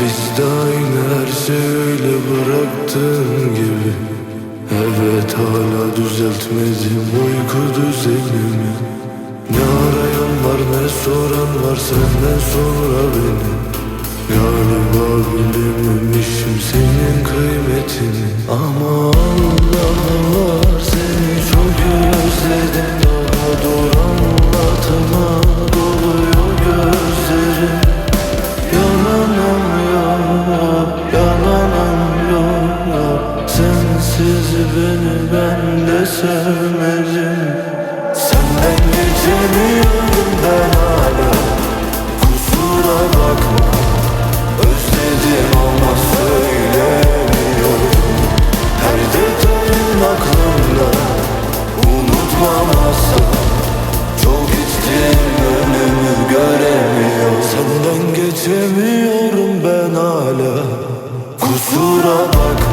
Biz de aynı her şey öyle bıraktığın gibi. Evet hala düzeltmedim uyku düzenimi. Ne arayan var ne soran var senden sonra beni Galiba bilememişim sevmedim. Sen beni cemiyordun ben hala. Kusura bakma. Özledim ama söylemiyorum. Her detayın aklımda. Unutmam asla Çok içtim önümü göremiyorum Senden geçemiyorum ben hala. Kusura bakma.